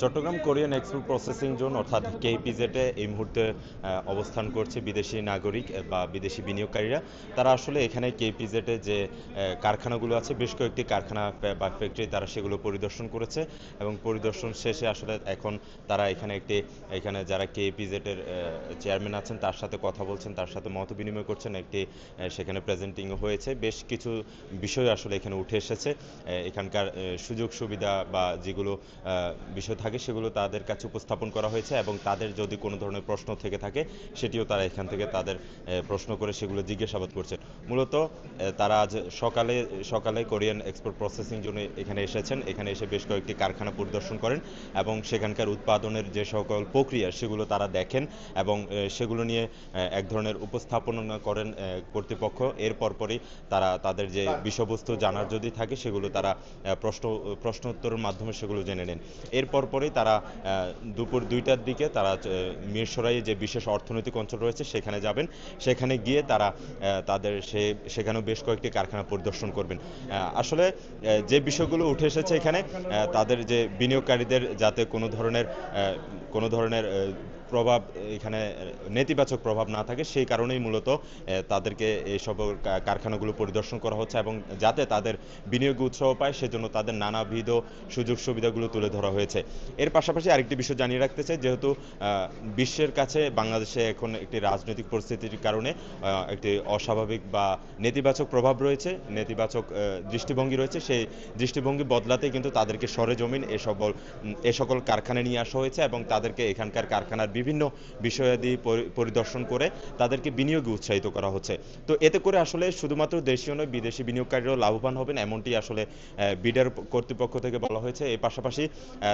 Chittagong Korean export processing zone, অর্থাৎ কেপিজেটে এই মুহূর্তে অবস্থান করছে বিদেশি নাগরিক বা বিদেশি বিনিয়োগকারীরা। তারা আসলে এখানে কেপিজেটে যে কারখানাগুলো আছে, বেশ কয়েকটি কারখানা বা ফ্যাক্টরি তারা সেগুলো পরিদর্শন করেছে এবং পরিদর্শন শেষে আসলে এখন তারা এখানে একটি, এখানে যারা কেপিজেটের চেয়ারম্যান আছেন, তার সাথে কথা বলছেন, তার সাথে মত বিনিময় করছেন, একটি সেখানে প্রেজেন্টিংও হয়েছে। বেশ কিছু বিষয় আসলে এখানে উঠে এসেছে। এখানকার সুযোগ সুবিধা বা যেগুলো বিষয় থাকে সেগুলো তাদের কাছে উপস্থাপন করা হয়েছে এবং তাদের যদি কোনো ধরনের প্রশ্ন থেকে থাকে, সেটিও তারা এখান থেকে তাদের প্রশ্ন করে সেগুলো জিজ্ঞাসাবাদ করছেন। মূলত তারা আজ সকালে সকালে কোরিয়ান এক্সপোর্ট প্রসেসিং জন্য এখানে এসেছেন। এখানে এসে বেশ কয়েকটি কারখানা পরিদর্শন করেন এবং সেখানকার উৎপাদনের যে সকল প্রক্রিয়া, সেগুলো তারা দেখেন এবং সেগুলো নিয়ে এক ধরনের উপস্থাপনা করেন কর্তৃপক্ষ। এর পরপরই তারা তাদের যে বিষয়বস্তু জানার যদি থাকে, সেগুলো তারা প্রশ্ন প্রশ্ন উত্তরের মাধ্যমে সেগুলো জেনে নেন। এর পরপরই তারা দুপুর দুইটার দিকে তারা মিরসরাইয়ে যে বিশেষ অর্থনৈতিক অঞ্চল রয়েছে, সেখানে যাবেন। সেখানে গিয়ে তারা তাদের সে, সেখানেও বেশ কয়েকটি কারখানা পরিদর্শন করবেন। আসলে যে বিষয়গুলো উঠে এসেছে এখানে তাদের যে বিনিয়োগকারীদের যাতে কোনো ধরনের কোনো ধরনের প্রভাব এখানে নেতিবাচক প্রভাব না থাকে সেই কারণেই মূলত তাদেরকে এই সব কারখানাগুলো পরিদর্শন করা হচ্ছে এবং যাতে তাদের বিনিয়োগ উৎসাহ পায় সেজন্য তাদের নানাবিধ সুযোগ সুবিধাগুলো তুলে ধরা হয়েছে। এর পাশাপাশি আরেকটি বিষয় জানিয়ে রাখতে চাই যেহেতু বিশ্বের কাছে বাংলাদেশে এখন একটি রাজনৈতিক পরিস্থিতির কারণে একটি অস্বাভাবিক বা নেতিবাচক প্রভাব রয়েছে নেতিবাচক দৃষ্টিভঙ্গি রয়েছে সেই দৃষ্টিভঙ্গি বদলাতে কিন্তু তাদেরকে সরেজমিন এ সকল উম, এ সকল কারখানা নিয়ে আসা হয়েছে এবং তাদেরকে এখানকার কারখানার বিভিন্ন বিষয়াদি পরি- পরিদর্শন করে তাদেরকে বিনিয়োগে উৎসাহিত করা হচ্ছে। তো এতে করে আসলে শুধুমাত্র দেশীয় নয়, বিদেশি বিনিয়োগকারীরাও লাভবান হবেন এমনটি আসলে বিডার কর্তৃপক্ষ থেকে বলা হয়েছে। এর পাশাপাশি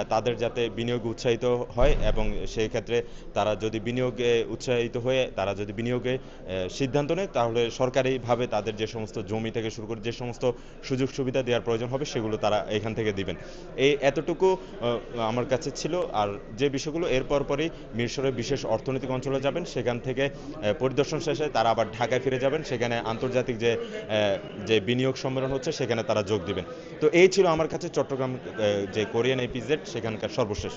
তাদের যাতে বিনিয়োগ উৎসাহিত হয় এবং সেই ক্ষেত্রে তারা যদি বিনিয়োগে উৎসাহিত হয়ে, তারা যদি বিনিয়োগে সিদ্ধান্ত নেয়, তাহলে সরকারিভাবে তাদের যে সমস্ত জমি থেকে শুরু করে যে সমস্ত সুযোগ সুবিধা দেওয়ার প্রয়োজন হবে, সেগুলো তারা এখান থেকে দিবেন। এই এতটুকু আমার কাছে ছিল। আর যে বিষয়গুলো এর পরপরই মিরসরের বিশেষ অর্থনৈতিক অঞ্চলে যাবেন, সেখান থেকে পরিদর্শন শেষে তারা আবার ঢাকায় ফিরে যাবেন, সেখানে আন্তর্জাতিক যে যে বিনিয়োগ সম্মেলন হচ্ছে, সেখানে তারা যোগ দিবেন। তো এই ছিল আমার কাছে চট্টগ্রাম যে কোরিয়ান এপিজেড সেখানকার সর্বশেষ।